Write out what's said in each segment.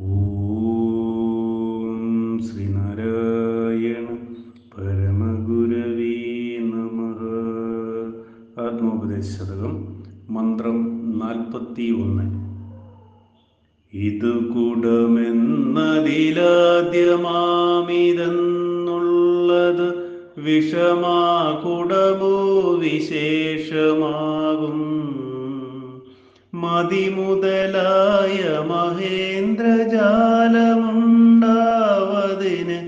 ഓം ശ്രീനാരായണ പരമഗുരവേ നമ. ആത്മോപദേശതകം മന്ത്രം നാൽപ്പത്തി ഒന്ന് ഇത് കുടമെന്നതിലാദ്യമാമിതെന്നുള്ളത് വിഷമാകുടമോ വിശേഷമാകും. മതിമുതലായ മഹേന്ദ്രജാലമുണ്ടാവതിന്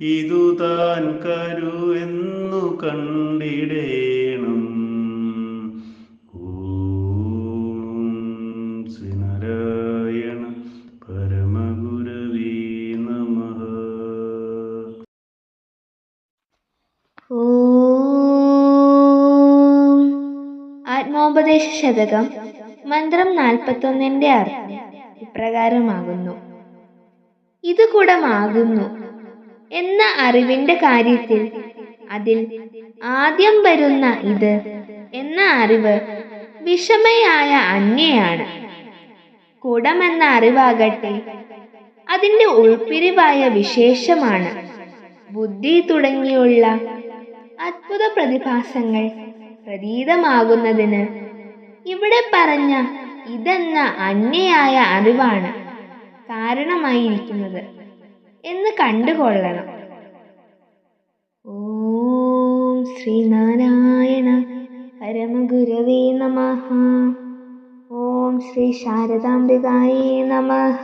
ഇതു താൻ കരു എന്നു കണ്ടിടേണം. ശ്രീനാരായണ പരമഗുരവീ നമഃ. ആത്മോപദേശ ശതകം. മന്ത്രം നാൽപ്പത്തൊന്നിന്റെ അർത്ഥം ഇപ്രകാരമാകുന്നു. ഇത് കുടമാകുന്നു എന്ന അറിവിന്റെ കാര്യത്തിൽ അതിൽ ആദ്യം വരുന്ന ഇത് എന്ന അറിവ് വിഷമയായ അന്യയാണ് കുടമെന്ന അറിവാകട്ടെ അതിന്റെ ഉൾപ്പിരിവായ വിശേഷമാണ്. ബുദ്ധി തുടങ്ങിയുള്ള അത്ഭുത പ്രതിഭാസങ്ങൾ പ്രതീതമാകുന്നതിന് ഇവിടെ പറഞ്ഞ ഇതെന്ന അന്യയായ അറിവാണ് കാരണമായിരിക്കുന്നത് എന്ന് കണ്ടുകൊള്ളണം. ഓം ശ്രീനാരായണ പരമഗുരവേ നമ. ഓം ശ്രീ ശാരദാംബികായേ നമഃ.